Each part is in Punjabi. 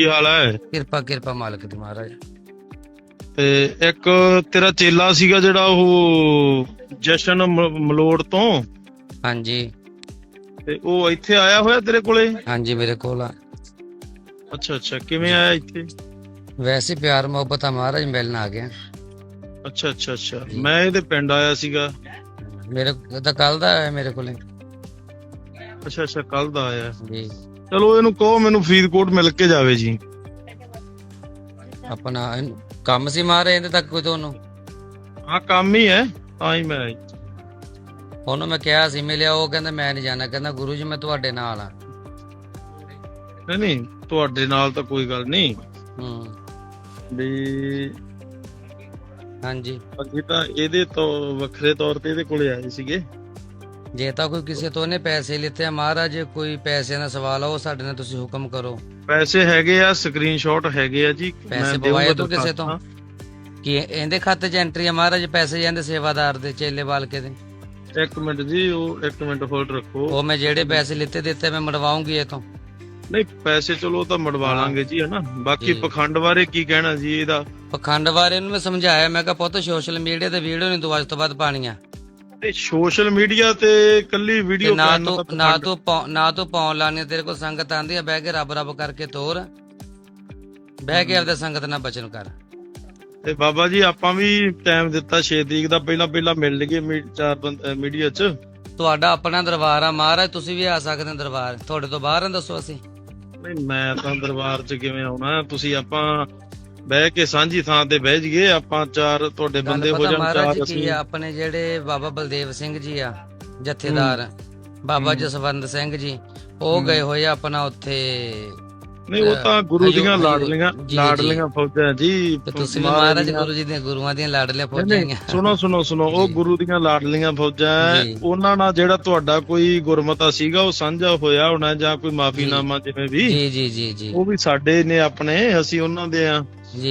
ਕੀ ਹਾਲ ਹੈ? ਕਿਰਪਾ ਕਿਰਪਾ ਮਾਲਕ ਦੀ ਮਹਾਰਾਜ। ਤੇ ਇੱਕ ਤੇਰਾ ਚੇਲਾ ਸੀਗਾ ਜਿਹੜਾ ਉਹ ਜਸ਼ਨ ਮਲੋੜ ਤੋਂ? ਹਾਂਜੀ। ਤੇ ਉਹ ਇੱਥੇ ਆਇਆ ਹੋਇਆ ਤੇਰੇ ਕੋਲੇ? ਹਾਂਜੀ ਮੇਰੇ ਕੋਲ ਆ। ਅੱਛਾ ਅੱਛਾ। ਕਿਵੇਂ ਆਇਆ ਇੱਥੇ? ਵੈਸੇ ਪਿਆਰ ਮੁਹੱਬਤ ਆ ਮਹਾਰਾਜ ਮਿਲਣ ਆ ਗਿਆ। ਅੱਛਾ ਅੱਛਾ ਅੱਛਾ। ਮੈਂ ਇਹਦੇ ਪਿੰਡ ਆਇਆ ਸੀਗਾ। ਮੇਰੇ ਤਾਂ ਕੱਲ ਦਾ ਆਇਆ ਮੇਰੇ ਕੋਲੇ। ਅੱਛਾ ਅੱਛਾ। ਕੱਲ ਦਾ ਆਇਆ। ਜੀ। ਚਲੋ ਇਹਨੂੰ ਕਹੋ ਮੈਨੂੰ ਫਰੀਦਕੋਟ ਮਿਲ ਕੇ ਜਾਵੇ ਜੀ। ਆਪਣਾ ਇਹਨੂੰ- ਕੰਮ ਸੀ ਮਹਾਰਾਜ ਇਹਦੇ ਤੱਕ ਕੋਈ ਤੁਹਾਨੂੰ? ਹਾਂ ਕੰਮ ਹੀ ਹੈ ਤਾਂ ਹੀ ਮੈਂ ਆਇਆ। ਉਹਨੂੰ ਮੈਂ ਕਿਹਾ ਸੀ ਮਿਲਿਆ ਉਹ ਕਹਿੰਦਾ ਮੈਂ ਨਹੀਂ ਜਾਣਾ। ਕਹਿੰਦਾ ਗੁਰੂ ਜੀ ਮੈਂ ਤੁਹਾਡੇ ਨਾਲ ਆ। ਨਹੀਂ ਨਹੀਂ ਤੁਹਾਡੇ ਨਾਲ ਤਾਂ ਕੋਈ ਗੱਲ ਨਹੀਂ। ਹੂੰ। ਵੀ ਹਾਂਜੀ। ਅਸੀਂ ਤਾਂ ਇਹਦੇ ਤੋਂ ਵੱਖਰੇ ਤੌਰ ਤੇ ਇਹਦੇ ਕੋਲੇ ਆਏ ਸੀਗੇ। ਜੇ ਤਾਂ ਕੋਈ ਕਿਸੇ ਤੋਂ ਨੇ ਪੈਸੇ ਲਿੱਤੇ ਆ ਮਹਾਰਾਜ ਕੋਈ ਪੈਸਿਆਂ ਦਾ ਸਵਾਲ ਆ ਉਹ ਸਾਡੇ ਨਾਲ ਤੁਸੀਂ ਹੁਕਮ ਕਰੋ। ਪੈਸੇ ਹੈਗੇ ਆ ਸਕਰੀਨਸ਼ਾਟ ਹੈਗੇ ਆ ਜੀ ਪੈਸੇ ਮੈਂ ਪਵਾਏ ਤੂੰ ਕਿਸੇ ਤੋਂ? ਕਿ ਇਹਦੇ ਖਾਤੇ 'ਚ ਐਂਟਰੀ ਆ ਮਹਾਰਾਜ ਪੈਸੇ ਜਾਂਦੇ ਸੇਵਾਦਾਰ ਦੇ ਚੇਲੇ ਬਾਲਕੇ ਦੇ? ਇੱਕ ਮਿੰਟ ਜੀ ਉਹ ਇੱਕ ਮਿੰਟ ਹੋਲਡ ਰੱਖੋ। ਉਹ ਮੈਂ ਜਿਹੜੇ ਪੈਸੇ ਲਿੱਤੇ ਦਿੱਤੇ ਮੈਂ ਮੜਵਾਉਂਗੀ ਇਹ ਤੋਂ। ਨਹੀਂ ਪੈਸੇ ਚਲੋ ਤਾਂ ਮੜਵਾ। ਲਾਂਗੇ ਜੀ ਹਨਾ? ਬਾਕੀ। ਪਖੰਡ ਬਾਰੇ ਕੀ ਕਹਿਣਾ ਜੀ ਇਹਦਾ? ਪਖੰਡ ਬਾਰੇ ਇਹਨੂੰ ਮੈਂ ਸਮਝਾਇਆ ਮੈਂ ਕਿਹਾ ਪੁੱਤ ਸੋਸ਼ਲ ਮੀਡੀਆ ਤੇ ਵੀਡੀਓ ਨਹੀਂ ਤੂੰ ਅੱਜ ਤੋਂ ਬਾਅਦ ਪਾਣੀਆਂ ਤੇ ਸੋਸ਼ਲ ਮੀਡੀਆ ਤੇ ਕੱਲੀ ਵੀਡੀਓ ਨਾ ਤੂੰ ਨਾ ਤੂੰ ਨਾ ਤੂੰ ਪਾਉਣ ਲਾਣੀ ਤੇਰੇ ਕੋਲ ਸੰਗਤ ਆਂਦੀ ਆ ਬਹਿ ਕੇ ਰੱਬ ਰੱਬ ਕਰਕੇ ਤੋਰ। ਬਹਿ ਕੇ ਆਪਦੇ ਸੰਗਤ ਨਾਲ ਬਚਨ ਕਰ। ਤੇ ਬਾਬਾ ਜੀ ਆਪਾਂ ਵੀ ਟਾਈਮ ਦਿੱਤਾ 6 ਤਰੀਕ ਦਾ ਪਹਿਲਾਂ ਪਹਿਲਾਂ ਮਿਲ ਲਈਏ ਮੀਡੀਆ 'ਚ। ਤੁਹਾਡਾ ਆਪਣਾ ਦਰਬਾਰ ਆ ਮਹਾਰਾਜ ਤੁਸੀਂ ਵੀ ਆ ਸਕਦੇ ਹੋ ਦਰਬਾਰ। ਤੁਹਾਡੇ ਤੋਂ ਬਾਹਰ ਆ ਦੱਸੋ ਅਸੀਂ। ਨਹੀਂ ਮੈਂ ਤਾਂ ਦਰਬਾਰ 'ਚ ਕਿਵੇਂ ਆਉਣਾ? ਤੁਸੀਂ ਆਪਾਂ ਬਹਿ ਕੇ ਸਾਂਝੀ ਥਾਂ ਤੇ ਬਹਿ ਜਾਈਏ ਆਪਾਂ ਚਾਰ ਤੁਹਾਡੇ ਬੰਦੇ ਹੋ ਜਾਣ ਚਾਰ ਅਸੀਂ। ਆਪਣੇ ਜਿਹੜੇ ਬਾਬਾ ਬਲਦੇਵ ਸਿੰਘ ਜੀ ਆ ਜਥੇਦਾਰ ਬਾਬਾ ਜਸਵੰਤ ਸਿੰਘ ਜੀ ਉਹ ਗਏ ਹੋਏ ਆਪਣਾ ਉੱਥੇ ਨਹੀਂ ਉਹ ਤਾਂ ਗੁਰੂ ਦੀਆਂ ਲਾਡਲੀਆਂ। ਲਾਡਲੀਆਂ ਫੌਜਾਂ ਜੀ ਤੁਸੀਂ ਮਹਾਰਾਜ ਗੁਰੂ ਜੀ ਦੀਆਂ ਗੁਰੂਆਂ ਦੀਆਂ ਲਾਡਲੀਆਂ ਨਹੀਂ, ਸੁਣੋ ਸੁਣੋ ਸੁਣੋ ਉਹ। ਗੁਰੂ ਦੀਆਂ ਲਾਡਲੀਆਂ ਫੌਜਾਂ। ਉਹਨਾਂ ਨਾਲ ਜਿਹੜਾ ਤੁਹਾਡਾ ਕੋਈ ਗੁਰਮਤਾ ਸੀਗਾ ਉਹ ਸਾਂਝਾ ਹੋਇਆ ਹੋਣਾ ਜਾਂ ਕੋਈ ਮਾਫੀਨਾਮਾ ਜਿਵੇਂ ਵੀ ਜੀ ਜੀ ਜੀ ਜੀ। ਉਹ ਵੀ ਸਾਡੇ ਨੇ ਆਪਣੇ ਅਸੀਂ ਉਹਨਾਂ ਦੇ ਆ।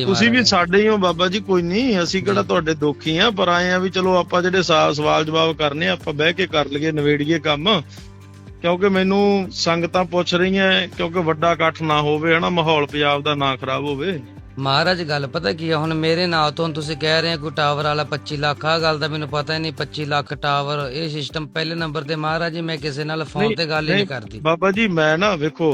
ਤੁਸੀਂ ਵੀ। ਸਾਡੇ ਹੀ ਹੋ ਬਾਬਾ ਜੀ ਕੋਈ ਨਹੀਂ ਅਸੀਂ ਕਿਹੜਾ ਤੁਹਾਡੇ ਦੋਖੀ ਆ ਪਰ ਆਏ ਆ ਵੀ ਚਲੋ ਆਪਾਂ ਜਿਹੜੇ ਸਵਾਲ ਜਵਾਬ ਕਰਨੇ ਆ ਆਪਾਂ ਬਹਿ ਕੇ ਕਰ ਲਈਏ ਨਵੇੜੀਏ ਕੰਮ। ਕਿਉਂਕਿ ਮੈਨੂੰ ਸੰਗਤਾਂ ਪੁੱਛ ਰਹੀਆਂ ਕਿਉਂਕਿ ਵੱਡਾ ਇਕੱਠ ਨਾ ਹੋਵੇ ਹਨਾ ਮਾਹੌਲ ਪੰਜਾਬ ਦਾ ਨਾ ਖਰਾਬ ਹੋਵੇ। ਮਹਾਰਾਜ ਗੱਲ ਪਤਾ ਕੀ ਆ ਹੁਣ ਮੇਰੇ ਨਾਂ ਤੋਂ ਤੁਸੀਂ ਕਹਿ ਰਹੇ ਹੋ ਕੋਈ ਟਾਵਰ ਵਾਲਾ 25 ਲੱਖ ਆ ਗੱਲ ਦਾ ਮੈਨੂੰ ਪਤਾ ਹੀ ਨਹੀਂ 25 ਲੱਖ ਟਾਵਰ ਇਹ ਸਿਸਟਮ ਪਹਿਲੇ ਨੰਬਰ ਤੇ ਮਹਾਰਾਜ ਜੀ ਮੈਂ ਕਿਸੇ ਨਾਲ ਫੋਨ ਤੇ ਗੱਲ ਹੀ ਨਹੀਂ, ਕਰਦੀ। ਬਾਬਾ ਜੀ ਮੈਂ ਨਾ ਵੇਖੋ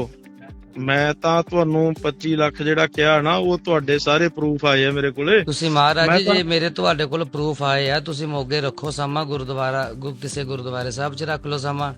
ਮੈਂ ਤਾਂ ਤੁਹਾਨੂੰ 25 ਲੱਖ ਜਿਹੜਾ ਕਿਹਾ ਨਾ ਉਹ ਤੁਹਾਡੇ ਸਾਰੇ ਪ੍ਰੂਫ ਆਏ ਆ ਮੇਰੇ ਕੋਲੇ। ਤੁਸੀਂ ਮਹਾਰਾਜ ਜੀ ਜੇ ਮੇਰੇ ਤੁਹਾਡੇ ਕੋਲ ਪ੍ਰੂਫ ਆਏ ਆ ਤੁਸੀਂ ਮੋਗੇ ਰੱਖੋ ਸਮਾਂ ਗੁਰਦੁਆਰਾ ਕਿਸੇ ਗੁਰਦੁਆਰੇ ਸਾਹਿਬ 'ਚ ਰੱਖ ਲਓ ਸਮਾਂ।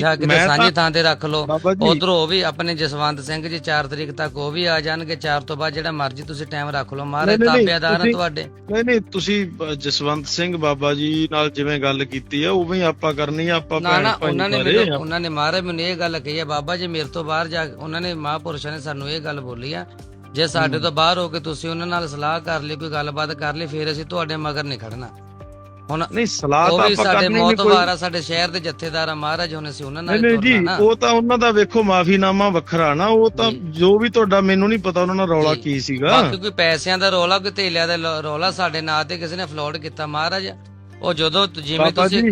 ਜਾਂ ਕਿਤੇ ਸਾਂਝੀ ਥਾਂ ਤੇ ਰੱਖ ਲਓ। ਉਧਰੋਂ ਉਹ ਵੀ ਆਪਣੇ ਜਸਵੰਤ ਸਿੰਘ ਜੀ 4 ਤਰੀਕ ਤੱਕ ਉਹ ਵੀ ਆ ਜਾਣਗੇ। 4 ਤੋਂ ਬਾਅਦ ਜਿਹੜਾ ਮਰਜ਼ੀ ਤੁਸੀਂ ਟਾਈਮ ਰੱਖ ਲਓ। ਮਹਾਰਾਜ ਤਾਬੇਦਾਰ ਆ ਤੁਹਾਡੇ। ਨਹੀਂ ਨਹੀਂ ਤੁਸੀਂ ਜਸਵੰਤ ਸਿੰਘ ਬਾਬਾ ਜੀ ਨਾਲ ਜਿਵੇਂ ਗੱਲ ਕੀਤੀ ਆ ਉਵੇਂ ਹੀ ਆਪਾਂ ਕਰਨੀ ਆ ਆਪਾਂ ਨਾ ਨਾ ਉਹਨਾਂ ਨੇ ਉਹਨਾਂ ਨੇ ਮਹਾਰਾਜ ਮੈਨੂੰ ਇਹ ਗੱਲ ਕਹੀ ਹੈ ਬਾਬਾ ਜੀ ਮੇਰੇ ਤੋਂ ਬਾਹਰ ਜਾ ਉਹਨਾਂ ਨੇ ਮਹਾਪੁਰਸ਼ਾਂ ਨੇ ਸਾਨੂੰ ਇਹ ਗੱਲ ਬੋਲੀ ਆ ਜੇ ਸਾਡੇ ਤੋਂ ਬਾਹਰ ਹੋ ਕੇ ਤੁਸੀਂ ਉਹਨਾਂ ਨਾਲ ਸਲਾਹ ਕਰ ਲਈ ਕੋਈ ਗੱਲਬਾਤ ਕਰ ਲਈ ਫਿਰ ਅਸੀਂ ਤੁਹਾਡੇ ਮਗਰ ਨਹੀਂ ਖੜਨਾ ਹੁਣ ਨਹੀਂ ਸਲਾਹ ਤਾਂ ਆਪਾਂ ਸਾਡੇ ਮੌਤਵਾਰ ਸਾਡੇ ਸ਼ਹਿਰ ਦੇ ਜਥੇਦਾਰ ਆ ਮਹਾਰਾਜ ਹੁਣ ਅਸੀਂ ਉਹਨਾਂ ਨਾਲ ਨਹੀਂ ਜੀ ਉਹ ਤਾਂ ਉਹਨਾਂ ਦਾ ਵੇਖੋ ਮਾਫੀਨਾਮਾ ਵੱਖਰਾ ਨਾ ਉਹ ਤਾਂ ਜੀ। ਵੀ ਤੁਹਾਡਾ ਮੈਨੂੰ ਨਹੀਂ ਪਤਾ ਉਹਨਾਂ ਦਾ ਰੌਲਾ। ਕੀ ਸੀਗਾ ਬਾਕੀ ਕੋਈ ਪੈਸਿਆਂ ਦਾ ਰੋਲਾ ਕੋਈ ਧੇਲਿਆਂ ਦਾ ਰੌਲਾ ਸਾਡੇ ਨਾਂ ਤੇ ਕਿਸੇ ਨੇ ਫਲੋਡ ਕੀਤਾ ਮਹਾਰਾਜ ਉਹ ਜਦੋਂ ਜਿਵੇਂ ਤੁਸੀਂ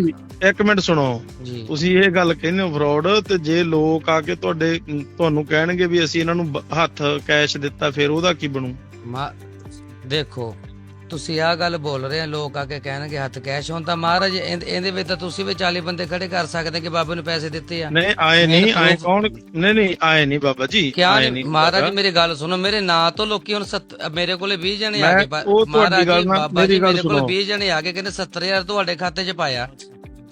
ਇੱਕ ਮਿੰਟ ਸੁਣੋ। ਜੀ। ਤੁਸੀਂ ਇਹ ਗੱਲ ਕਹਿੰਦੇ ਹੋ ਫਰਾਡ ਤੇ ਜੇ ਲੋਕ ਆ ਕੇ ਤੁਹਾਡੇ ਤੁਹਾਨੂੰ ਕਹਿਣਗੇ ਵੀ ਅਸੀਂ ਇਹਨਾਂ ਨੂੰ ਹੱਥ ਕੈਸ਼ ਦਿੱਤਾ ਫਿਰ ਉਹਦਾ ਕੀ ਬਣੂ? ਮਾ ਦੇਖੋ ਤੁਸੀਂ ਆ ਗੱਲ ਬੋਲ ਰਹੇ ਆ ਲੋਕ ਆ ਕੇ ਕਹਿਣਗੇ ਹੱਥ ਕੈਸ਼ ਹੋਣ ਤਾਂ ਮਹਾਰਾਜ ਇਹਦੇ ਵਿੱਚ ਤਾਂ ਤੁਸੀਂ ਵੀ 40 ਬੰਦੇ ਖੜੇ ਕਰ ਸਕਦੇ ਕਿ ਬਾਬੇ ਨੂੰ ਪੈਸੇ ਦਿੱਤੇ ਆ। ਨਹੀਂ ਆਏ ਨਹੀਂ ਆਏ ਕੌਣ? ਨਹੀਂ ਨਹੀਂ ਆਏ ਨਹੀਂ ਬਾਬਾ ਜੀ ਆਏ ਨਹੀਂ। ਮਹਾਰਾਜ ਮੇਰੀ ਗੱਲ ਸੁਣੋ ਮੇਰੇ ਨਾਂ ਤੋਂ ਲੋਕੀ ਹੁਣ ਮੇਰੇ ਕੋਲੇ 20 ਜਣੇ ਆ ਗਏ ਮਹਾਰਾਜ ਬਾਬਾ ਜੀ ਮੇਰੇ ਕੋਲ ਸੁਣੋ। 20 ਜਣੇ ਆ ਗਏ ਕਹਿੰਦੇ 70000 ਤੁਹਾਡੇ ਖਾਤੇ 'ਚ ਪਾਇਆ।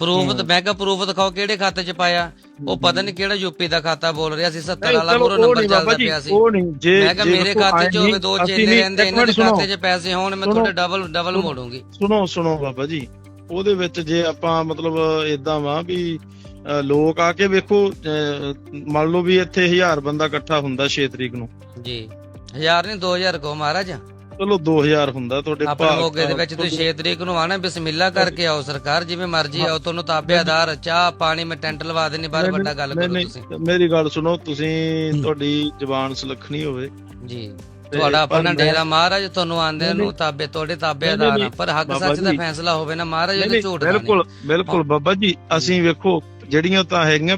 ਪ੍ਰੂਫ ਮੈਂ ਕਿਹਾ ਪ੍ਰੂਫ ਦਿਖਾਓ ਕਿਹੜੇ ਖਾਤੇ 'ਚ ਪਾਇਆ? ਉਹ ਪਤਾ ਨਹੀਂ ਕਿਹੜਾ ਯੂਪੀ ਦਾ ਖਾਤਾ ਬੋਲ ਰਿਹਾ ਸੀ 70 ਵਾਲਾ ਮੂਰੋ ਨੰਬਰ ਚੱਲਦਾ ਪਿਆ ਸੀ। ਉਹ ਨਹੀਂ ਜੇ ਮੈਂ ਕਿਹਾ ਮੇਰੇ ਖਾਤੇ 'ਚ ਹੋਵੇ ਦੋ ਚੇਲੇ ਰਹਿੰਦੇ ਇਹਨਾਂ ਦੇ। ਖਾਤੇ 'ਚ ਪੈਸੇ ਹੋਣ ਮੈਂ। ਤੁਹਾਡੇ ਡਬਲ ਡਬਲ। ਮੋੜੂੰਗੀ। ਸੁਣੋ ਸੁਣੋ ਬਾਬਾ ਜੀ। ਉਹਦੇ ਵਿੱਚ ਜੇ ਆਪਾਂ ਮਤਲਬ ਇਦਾਂ ਵਾ ਵੀ ਲੋਕ ਆ ਕੇ ਵੇਖੋ ਮੰਨ ਲਓ ਵੀ ਇੱਥੇ 1000 ਬੰਦਾ ਇਕੱਠਾ ਹੁੰਦਾ 6 ਤਰੀਕ ਨੂੰ। ਜੀ। ਹਜ਼ਾਰ ਨਹੀਂ 2000 ਕੋ ਮਹਾਰਾਜ। ਚਲੋ 2000 ਹੁੰਦਾ ਤੁਹਾਡੇ ਆਪਣੇ ਭਾਗ- ਮੋਗੇ ਦੇ ਵਿੱਚ ਤੁਸੀਂ 6 ਤਰੀਕ ਨੂੰ ਆਣਾ ਬਿਸਮਿਲ੍ਲਾ ਕਰਕੇ ਆਓ ਸਰਕਾਰ ਜਿਵੇਂ ਮਰਜ਼ੀ ਆਓ ਤੁਹਾਨੂੰ ਤਾਬੇਦਾਰ ਚਾਹ ਪਾਣੀ ਮੈਂ ਟੈਂਟ ਲਵਾ ਦੇਣੀ ਬਾਹਰ ਵੱਡਾ ਗੱਲ ਕਰੋ ਤੁਸੀਂ। ਮੇਰੀ ਗੱਲ ਸੁਣੋ ਤੁਸੀਂ ਤੁਹਾਡੀ ਜ਼ਬਾਨ ਸੁਲੱਖਣੀ ਹੋਵੇ। ਜੀ। ਤੁਹਾਡਾ ਆਪਣਾ ਡੇਰਾ ਮਹਾਰਾਜ ਤੁਹਾਨੂੰ ਆਂਦੇ ਨੂੰ ਤਾਬੇ ਤੁਹਾਡੇ ਤਾਬੇਦਾਰ ਨਹੀਂ, ਪਰ ਹੱਕ ਸੱਚ ਦਾ। ਫੈਸਲਾ ਹੋਵੇ ਨਾ ਮਹਾਰਾਜ ਉਹਦੇ ਝੂਠ ਬਿਲਕੁਲ ਬਿਲਕੁਲ ਬਾਬਾ ਜੀ ਅਸੀਂ ਵੇਖੋ ਜਿਹੜੀਆਂ ਤਾਂ ਹੈਗੀਆਂ